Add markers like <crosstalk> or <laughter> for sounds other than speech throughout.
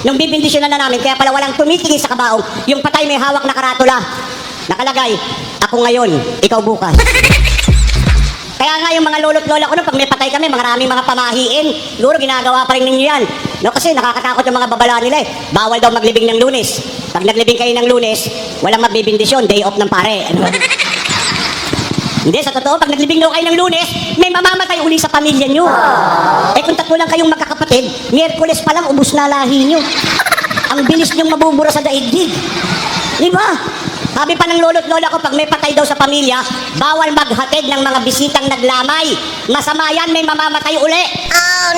Nung bibindisyon na namin, kaya pala walang tumitingin sa kabaong, yung patay may hawak na karatula. Nakalagay, ako ngayon, ikaw bukas. <laughs> Kaya nga yung mga lolo't lola ko nun, pag may patay kami, maraming mga pamahiin. Siguro ginagawa pa rin ninyo yan. No, kasi nakakatakot yung mga babala nila eh. Bawal daw maglibing ng lunes. Pag naglibing kayo ng lunes, walang magbibindisyon, day off ng pare. Ano? <laughs> Hindi, sa totoo, pag naglibing daw kayo ng lunes, may mamamatay uli sa pamilya nyo. Eh kung tatlo lang kayong magkakapatid, Miyerkules pa lang, ubus na lahi nyo. Ang bilis nyong mabubura sa daigdig. Di ba? Sabi pa ng lolo't lola ko, pag may patay daw sa pamilya, bawal maghatid ng mga bisitang naglamay. Masama yan, may mamamatay uli.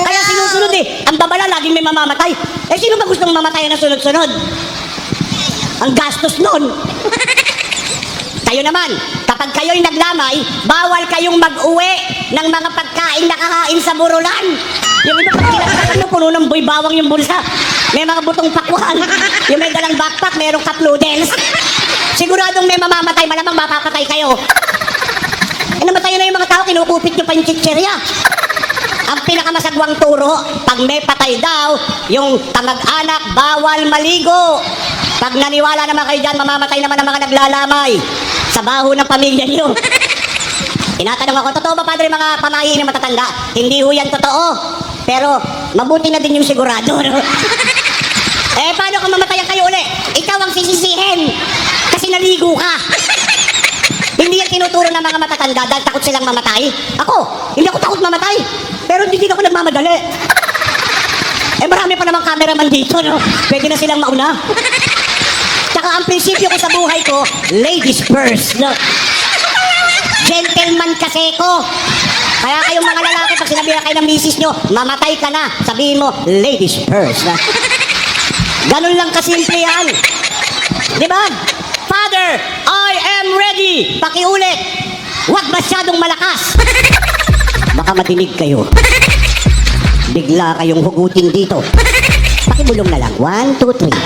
Kaya sinusunod eh. Ang babala, laging may mamamatay. Eh, sino ba gustong mamatay na sunod-sunod? Ang gastos nun. <laughs> Kayo naman, kapag kayo'y naglamay, bawal kayong mag-uwi ng mga pagkain na kakain sa burulan. Yung iba pag kinakain mo, puno ng boy bawang yung bulsa. May mga butong pakwan. Yung may dalang backpack, merong cup noodles. Siguradong may mamamatay, malamang mapapatay kayo. Eh, namatay na yung mga tao, kinukupit nyo pa yung chicherya. Ang pinakamasagwang turo, pag may patay daw, yung kamag-anak, bawal maligo. Pag naniwala naman kayo dyan, mamamatay naman ang mga naglalamay sa baho ng pamilya niyo. Tinatanong ako, totoo ba padre mga pamahiin na matatanda? Hindi ho yan totoo. Pero mabuti na din yung sigurado. No? <laughs> eh, paano kung mamatayan kayo uli? Ikaw ang sisisihin. Kasi naligo ka. Hindi yan tinuturo ng mga matatanda dahil takot silang mamatay. Ako, hindi ako takot mamatay. Pero hindi din ako nagmamadali. <laughs> Eh marami pa namang cameraman dito, no? Pwede na silang mauna. <laughs> Tsaka ang prinsipyo ko sa buhay ko, ladies first, no? Gentleman kasi ko. Kaya kayong mga lalaki, pag sinabihan kayo ng misis nyo, mamatay ka na, sabihin mo, ladies first. Na. Ganun lang kasimple yan. Di ba? Father, I am ready. Pakiulit. Huwag masyadong malakas. Baka madinig kayo. Bigla kayong hugutin dito. Pakibulong na lang. One, two, three.